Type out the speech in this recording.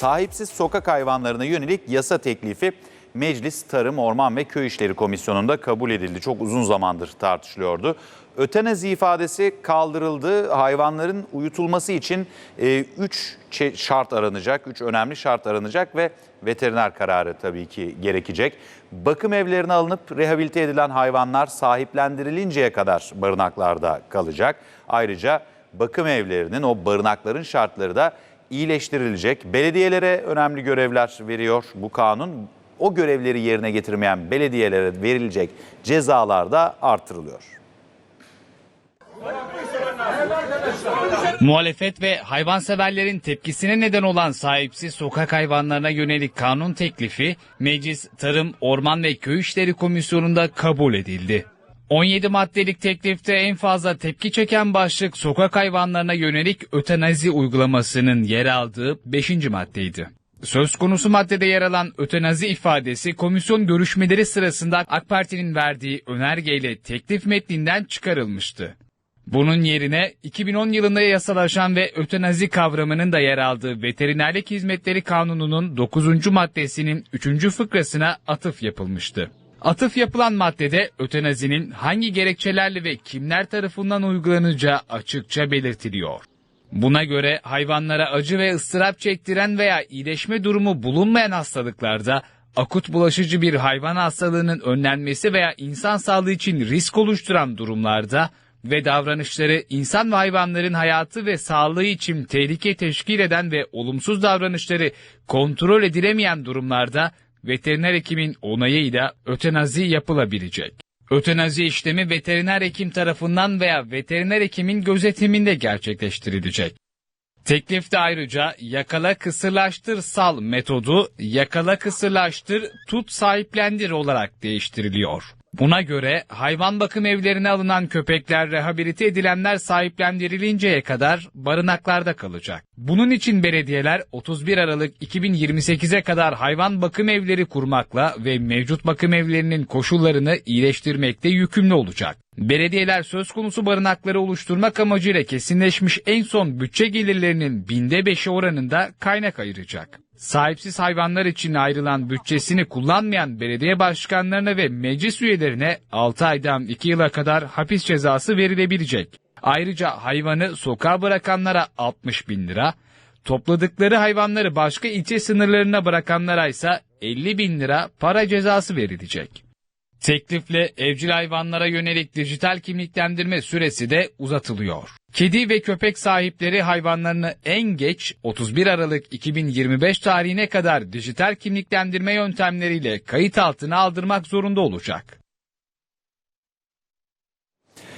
sahipsiz sokak hayvanlarına yönelik yasa teklifi Meclis Tarım, Orman ve Köy İşleri Komisyonu'nda kabul edildi. Çok uzun zamandır tartışılıyordu. Ötenazi ifadesi kaldırıldı. Hayvanların uyutulması için 3 şart aranacak, 3 önemli şart aranacak ve veteriner kararı tabii ki gerekecek. Bakım evlerine alınıp rehabilite edilen hayvanlar sahiplendirilinceye kadar barınaklarda kalacak. Ayrıca bakım evlerinin o barınakların şartları da iyileştirilecek. Belediyelere önemli görevler veriyor bu kanun. O görevleri yerine getirmeyen belediyelere verilecek cezalar da artırılıyor. Muhalefet ve hayvanseverlerin tepkisine neden olan sahipsiz sokak hayvanlarına yönelik kanun teklifi Meclis Tarım, Orman ve Köy İşleri Komisyonu'nda kabul edildi. 17 maddelik teklifte en fazla tepki çeken başlık sokak hayvanlarına yönelik ötenazi uygulamasının yer aldığı 5. maddeydi. Söz konusu maddede yer alan ötenazi ifadesi komisyon görüşmeleri sırasında AK Parti'nin verdiği önergeyle teklif metninden çıkarılmıştı. Bunun yerine 2010 yılında yasalaşan ve ötenazi kavramının da yer aldığı Veterinerlik Hizmetleri Kanunu'nun 9. maddesinin 3. fıkrasına atıf yapılmıştı. Atıf yapılan maddede ötenazinin hangi gerekçelerle ve kimler tarafından uygulanacağı açıkça belirtiliyor. Buna göre hayvanlara acı ve ıstırap çektiren veya iyileşme durumu bulunmayan hastalıklarda akut bulaşıcı bir hayvan hastalığının önlenmesi veya insan sağlığı için risk oluşturan durumlarda ve davranışları insan ve hayvanların hayatı ve sağlığı için tehlike teşkil eden ve olumsuz davranışları kontrol edilemeyen durumlarda veteriner hekimin onayıyla ötenazi yapılabilecek. Ötenazi işlemi veteriner hekim tarafından veya veteriner hekimin gözetiminde gerçekleştirilecek. Teklifte ayrıca yakala kısırlaştır sal metodu yakala kısırlaştır tut sahiplendir olarak değiştiriliyor. Buna göre hayvan bakım evlerine alınan köpekler rehabilite edilenler sahiplendirilinceye kadar barınaklarda kalacak. Bunun için belediyeler 31 Aralık 2028'e kadar hayvan bakım evleri kurmakla ve mevcut bakım evlerinin koşullarını iyileştirmekte yükümlü olacak. Belediyeler söz konusu barınakları oluşturmak amacıyla kesinleşmiş en son bütçe gelirlerinin binde beşi oranında kaynak ayıracak. Sahipsiz hayvanlar için ayrılan bütçesini kullanmayan belediye başkanlarına ve meclis üyelerine 6 aydan 2 yıla kadar hapis cezası verilebilecek. Ayrıca hayvanı sokağa bırakanlara 60 bin lira, topladıkları hayvanları başka ilçe sınırlarına bırakanlara ise 50 bin lira para cezası verilecek. Teklifle evcil hayvanlara yönelik dijital kimliklendirme süresi de uzatılıyor. Kedi ve köpek sahipleri hayvanlarını en geç 31 Aralık 2025 tarihine kadar dijital kimliklendirme yöntemleriyle kayıt altına aldırmak zorunda olacak.